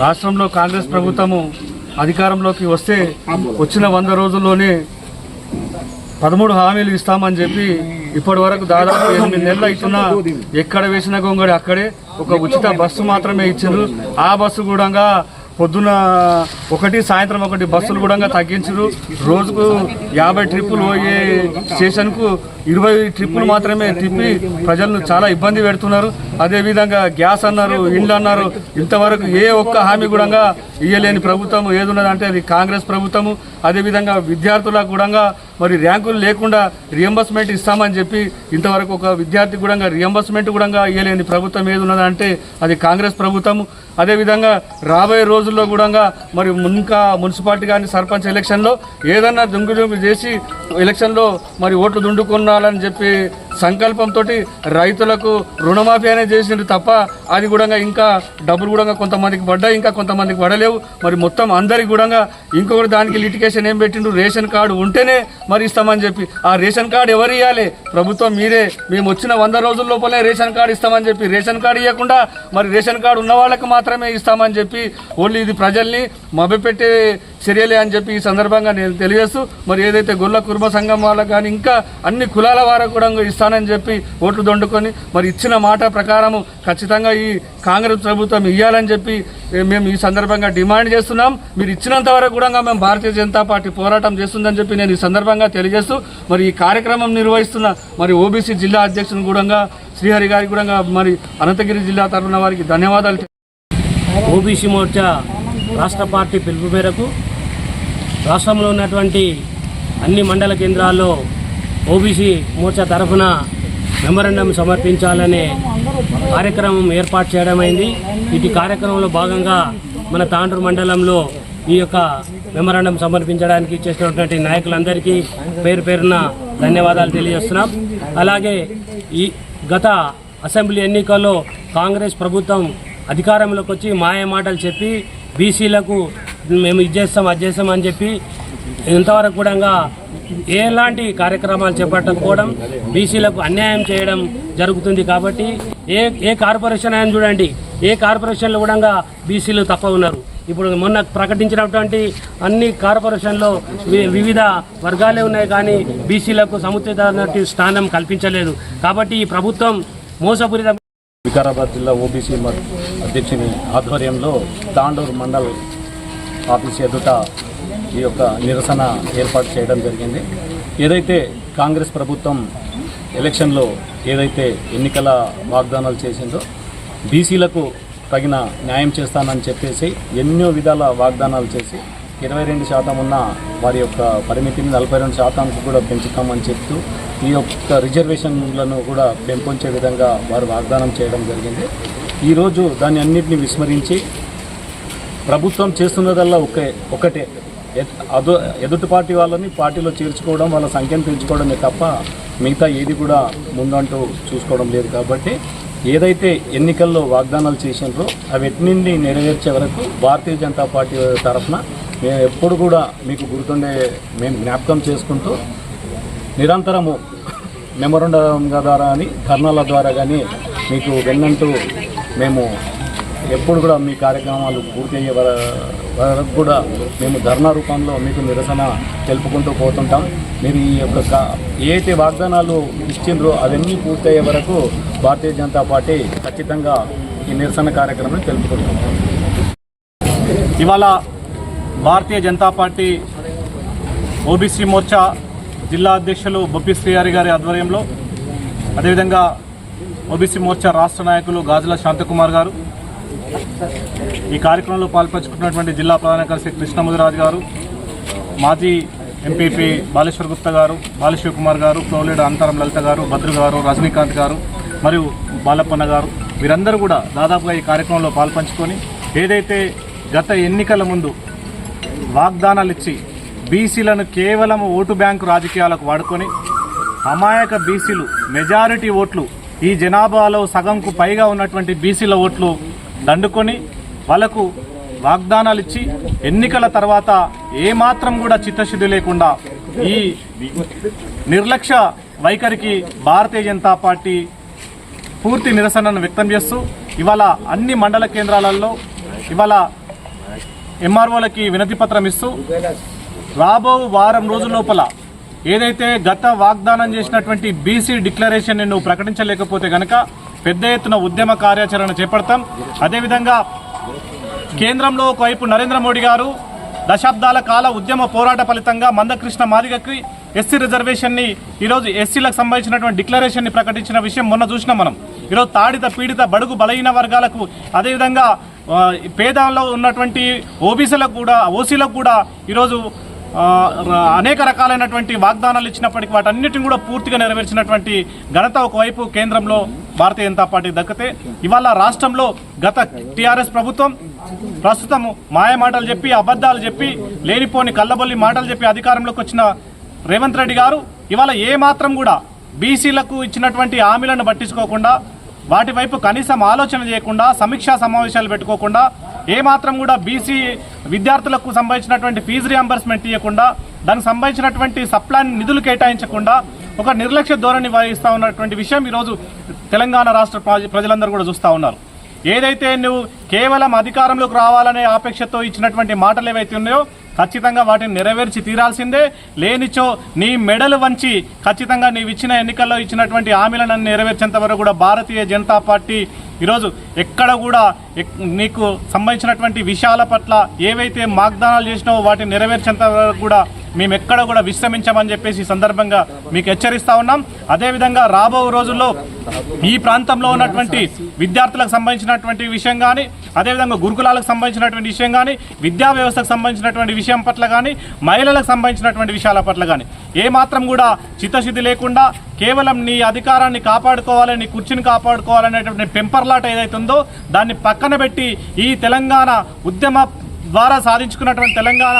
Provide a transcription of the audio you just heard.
రాష్ట్రంలో కాంగ్రెస్ ప్రభుత్వము అధికారంలోకి వస్తే వచ్చిన వంద రోజుల్లోనే పదమూడు హామీలు ఇస్తామని చెప్పి ఇప్పటి వరకు దాదాపు ఎనిమిది నెలలు అవుతున్నా ఎక్కడ వేసిన గొంగడి అక్కడే. ఒక ఉచిత బస్సు మాత్రమే ఇచ్చిండ్రు. ఆ బస్సు కూడా పొద్దున ఒకటి సాయంత్రం ఒకటి బస్సులు కూడా తగ్గించరు. రోజుకు యాభై ట్రిప్పులు పోయే స్టేషన్కు ఇరవై ట్రిప్పులు మాత్రమే తిప్పి ప్రజలను చాలా ఇబ్బంది పెడుతున్నారు. అదేవిధంగా గ్యాస్ అన్నారు ఇండ్లు అన్నారు ఇంతవరకు ఏ ఒక్క హామీ కూడా ఇయ్యలేని ప్రభుత్వం ఏదున్నదంటే అది కాంగ్రెస్ ప్రభుత్వము. అదేవిధంగా విద్యార్థులకు కూడా మరి ర్యాంకులు లేకుండా రియంబర్స్మెంట్ ఇస్తామని చెప్పి ఇంతవరకు ఒక విద్యార్థి కూడా రియంబర్స్మెంట్ కూడా ఇవ్వలేని ప్రభుత్వం ఏది ఉన్నదంటే అది కాంగ్రెస్ ప్రభుత్వం. అదేవిధంగా రాబోయే రోజుల్లో కూడా మరి ఇంకా మున్సిపాలిటీ కానీ సర్పంచ్ ఎలక్షన్లో ఏదన్నా దుంగు చేసి ఎలక్షన్లో మరి ఓట్లు దుండుకున్నాలని చెప్పి సంకల్పంతో రైతులకు రుణమాఫీ అనేది చేసిండ్రు తప్ప అది కూడా ఇంకా డబ్బులు కూడా కొంతమందికి పడ్డాయి ఇంకా కొంతమందికి పడలేవు. మరి మొత్తం అందరికి కూడా ఇంకొకటి దానికి లిటికేషన్ ఏం పెట్టిండ్రు? రేషన్ కార్డు ఉంటేనే మరి ఇస్తామని చెప్పి. ఆ రేషన్ కార్డు ఎవరు ఇవ్వాలి ప్రభుత్వం మీరే. మేము వచ్చిన వంద రోజుల లోపలే రేషన్ కార్డు ఇస్తామని చెప్పి. రేషన్ కార్డు ఇవ్వకుండా మరి రేషన్ కార్డు ఉన్న వాళ్ళకి మాత్రమే ఇస్తామని చెప్పి. ఓన్లీ ఇది ప్రజల్ని మభ్యపెట్టే చర్యలే అని చెప్పి ఈ సందర్భంగా నేను తెలియజేస్తూ మరి ఏదైతే గొల్ల కుర్మ సంఘం వాళ్ళకు కానీ ఇంకా అన్ని కులాల వారికి కూడా ఇస్తానని చెప్పి ఓట్లు దొండుకొని మరి ఇచ్చిన మాట ప్రకారము ఖచ్చితంగా ఈ కాంగ్రెస్ ప్రభుత్వం ఇవ్వాలని చెప్పి మేము ఈ సందర్భంగా డిమాండ్ చేస్తున్నాం. మీరు ఇచ్చినంత వరకు కూడా మేము భారతీయ జనతా పార్టీ పోరాటం చేస్తుందని చెప్పి నేను ఈ సందర్భంగా తెలియజేస్తూ మరి ఈ కార్యక్రమం నిర్వహిస్తున్న మరి ఓబీసీ జిల్లా అధ్యక్షుని కూడా శ్రీహరి గారికి కూడా మరి అనంతగిరి జిల్లా తరఫున వారికి ధన్యవాదాలు. ఓబీసీ మోర్చా రాష్ట్ర పార్టీ పిలుపు మేరకు రాష్ట్రంలో ఉన్నటువంటి అన్ని మండల కేంద్రాల్లో ఓబీసీ మోర్చా తరఫున మెమరాండం సమర్పించాలనే కార్యక్రమం ఏర్పాటు చేయడమైంది. ఇటు కార్యక్రమంలో భాగంగా మన తాండూరు మండలంలో ఈ యొక్క మెమరాండం సమర్పించడానికి చేసినటువంటి నాయకులందరికీ పేరు పేరున ధన్యవాదాలు తెలియజేస్తున్నాం. అలాగే ఈ గత అసెంబ్లీ ఎన్నికల్లో కాంగ్రెస్ ప్రభుత్వం అధికారంలోకి వచ్చి మాయ మాటలు చెప్పి బీసీలకు మేము ఇది చేస్తాం అది చేస్తాం అని చెప్పి ఇంతవరకు కూడా ఎలాంటి కార్యక్రమాలు చేపట్టకపోవడం బీసీలకు అన్యాయం చేయడం జరుగుతుంది కాబట్టి ఏ ఏ కార్పొరేషన్ అయినా చూడండి ఏ కార్పొరేషన్లో కూడా బీసీలు తక్కువ ఉన్నారు. ఇప్పుడు మొన్న ప్రకటించినటువంటి అన్ని కార్పొరేషన్లో వి- వివిధ వర్గాలే ఉన్నాయి కానీ బీసీలకు సముచిత స్థానం కల్పించలేదు. కాబట్టి ఈ ప్రభుత్వం మోసపూరిత వికారాబాద్ జిల్లా ఓబీసీ అధ్యక్షుని ఆధ్వర్యంలో తాండూరు మండల్ ఆఫీస్ ఎదుట ఈ యొక్క నిరసన ఏర్పాటు చేయడం జరిగింది. ఏదైతే కాంగ్రెస్ ప్రభుత్వం ఎలక్షన్లో ఏదైతే ఎన్నికల వాగ్దానాలు చేసిందో బీసీలకు తగిన న్యాయం చేస్తానని చెప్పేసి ఎన్నో విధాల వాగ్దానాలు చేసి ఇరవై రెండు శాతం ఉన్న వారి యొక్క పరిమితిని నలభై రెండు శాతానికి కూడా పెంచుతామని చెప్తూ ఈ యొక్క రిజర్వేషన్లను కూడా పెంపొంచే విధంగా వారు వాగ్దానం చేయడం జరిగింది. ఈరోజు దాన్ని అన్నింటినీ విస్మరించి ప్రభుత్వం చేస్తున్నదల్లా ఒకే ఒకటే. అదో ఎదుటి పార్టీ వాళ్ళని పార్టీలో చేర్చుకోవడం వాళ్ళ సంఖ్యను పెంచుకోవడమే తప్ప మిగతా ఏది కూడా ముందంటూ చూసుకోవడం లేదు కాబట్టి ఏదైతే ఎన్నికల్లో వాగ్దానాలు చేసినారో అవి నెరవేర్చే వరకు భారతీయ జనతా పార్టీ తరఫున మేము ఎప్పుడు కూడా మీకు గుర్తుండే మేము జ్ఞాపకం చేసుకుంటూ నిరంతరము మెమొరండం ద్వారా కానీ ధర్నాల ద్వారా కానీ మీకు వెన్నంటూ మేము ఎప్పుడు కూడా మీ కార్యక్రమాలు పూర్తి అయ్యే వర- వరకు కూడా మేము ధర్నా రూపంలో మీకు నిరసన తెలుపుకుంటూ పోతుంటాం. మీరు ఈ యొక్క ఏ అయితే వాగ్దానాలు ఇచ్చిండ్రో అవన్నీ పూర్తయ్యే వరకు భారతీయ జనతా పార్టీ ఖచ్చితంగా ఈ నిరసన కార్యక్రమాన్ని తెలుపుకుంటాం. ఇవాళ భారతీయ జనతా పార్టీ ఓబీసీ మోర్చా జిల్లా అధ్యక్షులు బొప్పి శ్రీహరి గారి ఆధ్వర్యంలో అదేవిధంగా ఓబీసీ మోర్చా రాష్ట్ర నాయకులు గాజుల శాంతకుమార్ గారు. ఈ కార్యక్రమంలో పాల్పంచుకున్నటువంటి జిల్లా ప్రధాన కార్యదర్శి కృష్ణముదిరాజు గారు మాజీ ఎంపీపీ బాలేశ్వర్ గుప్తా గారు బాలేశ్వర్ కుమార్ గారు ప్రోలేడు అంతరం లలిత గారు భద్రు గారు రజనీకాంత్ గారు మరియు బాలప్పన్న గారు. వీరందరూ కూడా దాదాపుగా ఈ కార్యక్రమంలో పాల్పంచుకొని ఏదైతే గత ఎన్నికల ముందు వాగ్దానాలు ఇచ్చి బీసీలను కేవలం ఓటు బ్యాంకు రాజకీయాలకు వాడుకొని అమాయక బీసీలు మెజారిటీ ఓట్లు ఈ జనాభాలో సగంకు పైగా ఉన్నటువంటి బీసీల ఓట్లు దండుకొని వాళ్ళకు వాగ్దానాలు ఇచ్చి ఎన్నికల తర్వాత ఏమాత్రం కూడా చిత్తశుద్ధి లేకుండా ఈ నిర్లక్ష్య వైఖరికి భారతీయ జనతా పార్టీ పూర్తి నిరసనను వ్యక్తం చేస్తూ ఇవాళ అన్ని మండల కేంద్రాలలో ఇవాళ ఎంఆర్ఓలకి వినతిపత్రం ఇస్తూ రాబో వారం రోజుల లోపల ఏదైతే గత వాగ్దానం చేసినటువంటి బీసీ డిక్లరేషన్ నువ్వు ప్రకటించలేకపోతే గనక పెద్ద ఎత్తున ఉద్యమ కార్యాచరణ చేపడతాం. అదేవిధంగా కేంద్రంలో ఒకవైపు నరేంద్ర మోడీ గారు దశాబ్దాల కాల ఉద్యమ పోరాట ఫలితంగా మందకృష్ణ మాదిగకి ఎస్సీ రిజర్వేషన్ని ఈరోజు ఎస్సీలకు సంబంధించినటువంటి డిక్లరేషన్ని ప్రకటించిన విషయం మొన్న చూసినాం మనం. ఈరోజు తాడిత పీడిత బడుగు బలహీన వర్గాలకు అదేవిధంగా ఆ, పేదల్లో ఉన్నటువంటి ఓబీసీలకు కూడా ఓసీలకు కూడా ఈరోజు అనేక రకాలైనటువంటి వాగ్దానాలు ఇచ్చినప్పటికీ వాటన్నిటిని కూడా పూర్తిగా నెరవేర్చినటువంటి ఘనత ఒకవైపు కేంద్రంలో భారతీయ జనతా పార్టీ దక్కితే ఇవాళ రాష్ట్రంలో గత టీఆర్ఎస్ ప్రభుత్వం ప్రస్తుతం మాయ మాటలు చెప్పి అబద్ధాలు చెప్పి లేనిపోని కళ్ళబొల్లి మాటలు చెప్పి అధికారంలోకి వచ్చిన రేవంత్ రెడ్డి గారు ఇవాళ ఏ మాత్రం కూడా బీసీలకు ఇచ్చినటువంటి హామీలను పట్టించుకోకుండా వాటి వైపు కనీసం ఆలోచన చేయకుండా సమీక్షా సమావేశాలు పెట్టుకోకుండా ఏ మాత్రం కూడా బీసీ విద్యార్థులకు సంబంధించినటువంటి ఫీజు రియంబర్స్మెంట్ ఇవ్వకుండా దానికి సంబంధించినటువంటి సప్లాన్ నిధులు కేటాయించకుండా ఒక నిర్లక్ష్య ధోరణి వహిస్తూ ఉన్నటువంటి విషయం ఈరోజు తెలంగాణ రాష్ట్ర ప్రజ- ప్రజలందరూ కూడా చూస్తూ ఉన్నారు. ఏదైతే నువ్వు కేవలం అధికారంలోకి రావాలనే ఆపేక్షతో ఇచ్చినటువంటి మాటలు ఏవైతే ఉన్నాయో ఖచ్చితంగా వాటిని నెరవేర్చి తీరాల్సిందే. లేనిచో నీ మెడలు వంచి ఖచ్చితంగా నీవు ఇచ్చిన ఎన్నికల్లో ఇచ్చినటువంటి హామీలను నెరవేర్చేంత వరకు కూడా భారతీయ జనతా పార్టీ ఈరోజు ఎక్కడ కూడా నీకు సంబంధించినటువంటి విషయాల పట్ల ఏవైతే వాగ్దానాలు చేసినావో వాటిని నెరవేర్చేంత వరకు కూడా మేము ఎక్కడ కూడా విశ్రమించామని చెప్పేసి ఈ సందర్భంగా మీకు హెచ్చరిస్తా ఉన్నాం. అదేవిధంగా రాబో రోజుల్లో ఈ ప్రాంతంలో ఉన్నటువంటి విద్యార్థులకు సంబంధించినటువంటి విషయం కానీ అదేవిధంగా గురుకులాలకు సంబంధించినటువంటి విషయం కానీ విద్యా వ్యవస్థకు సంబంధించినటువంటి విషయం పట్ల కానీ మహిళలకు సంబంధించినటువంటి విషయాల పట్ల కానీ ఏ మాత్రం కూడా చిత్తశుద్ధి లేకుండా కేవలం నీ అధికారాన్ని కాపాడుకోవాలి నీ కుర్చీని కాపాడుకోవాలనేటువంటి పెంపర్లాట ఏదైతే ఉందో దాన్ని పక్కన పెట్టి ఈ తెలంగాణ ఉద్యమ ద్వారా సాధించుకున్నటువంటి తెలంగాణ